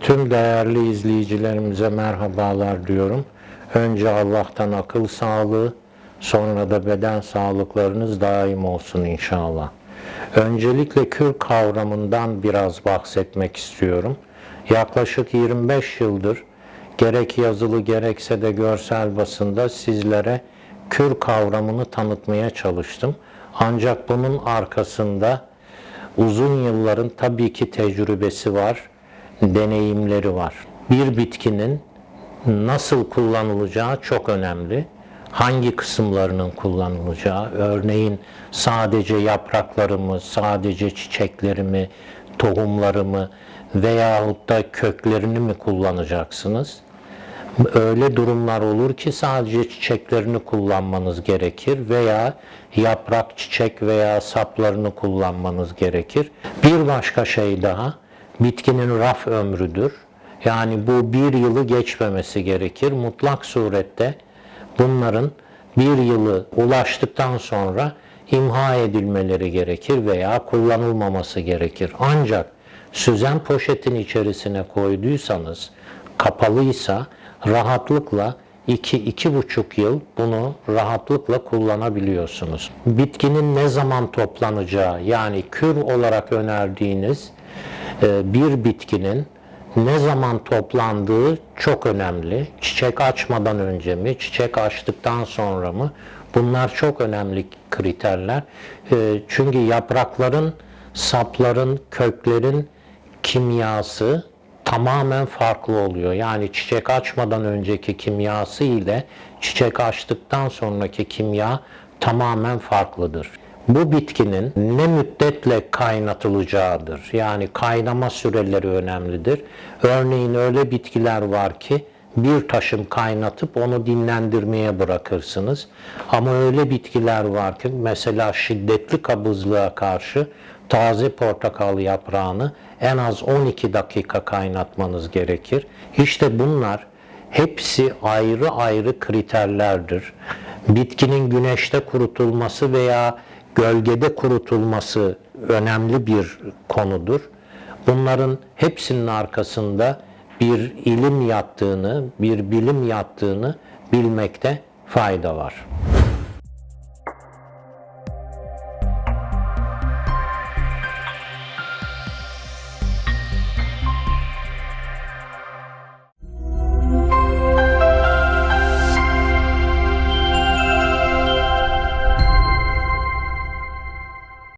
Tüm değerli izleyicilerimize merhabalar diyorum. Önce Allah'tan akıl sağlığı, sonra da beden sağlıklarınız daim olsun inşallah. Öncelikle kür kavramından biraz bahsetmek istiyorum. Yaklaşık 25 yıldır gerek yazılı gerekse de görsel basında sizlere kür kavramını tanıtmaya çalıştım. Ancak bunun arkasında uzun yılların tabii ki tecrübesi var, deneyimleri var. Bir bitkinin nasıl kullanılacağı çok önemli. Hangi kısımlarının kullanılacağı, örneğin sadece yaprakları mı, sadece çiçekleri mi, tohumları mı veyahut da köklerini mi kullanacaksınız? Öyle durumlar olur ki sadece çiçeklerini kullanmanız gerekir veya yaprak, çiçek veya saplarını kullanmanız gerekir. Bir başka şey daha, bitkinin raf ömrüdür. Yani bu bir yılı geçmemesi gerekir. Mutlak surette bunların bir yılı ulaştıktan sonra imha edilmeleri gerekir veya kullanılmaması gerekir. Ancak süzen poşetin içerisine koyduysanız, kapalıysa rahatlıkla 2-2,5 yıl bunu rahatlıkla kullanabiliyorsunuz. Bitkinin ne zaman toplanacağı yani kür olarak önerdiğiniz bir bitkinin ne zaman toplandığı çok önemli. Çiçek açmadan önce mi, çiçek açtıktan sonra mı? Bunlar çok önemli kriterler. E, Çünkü yaprakların, sapların, köklerin kimyası tamamen farklı oluyor. Yani çiçek açmadan önceki kimyası ile çiçek açtıktan sonraki kimya tamamen farklıdır. Bu bitkinin ne müddetle kaynatılacağıdır. Yani kaynama süreleri önemlidir. Örneğin öyle bitkiler var ki bir taşım kaynatıp onu dinlendirmeye bırakırsınız. Ama öyle bitkiler var ki mesela şiddetli kabızlığa karşı taze portakal yaprağını en az 12 dakika kaynatmanız gerekir. İşte bunlar hepsi ayrı ayrı kriterlerdir. Bitkinin güneşte kurutulması veya gölgede kurutulması önemli bir konudur. Bunların hepsinin arkasında bir ilim yattığını, bir bilim yattığını bilmekte fayda var.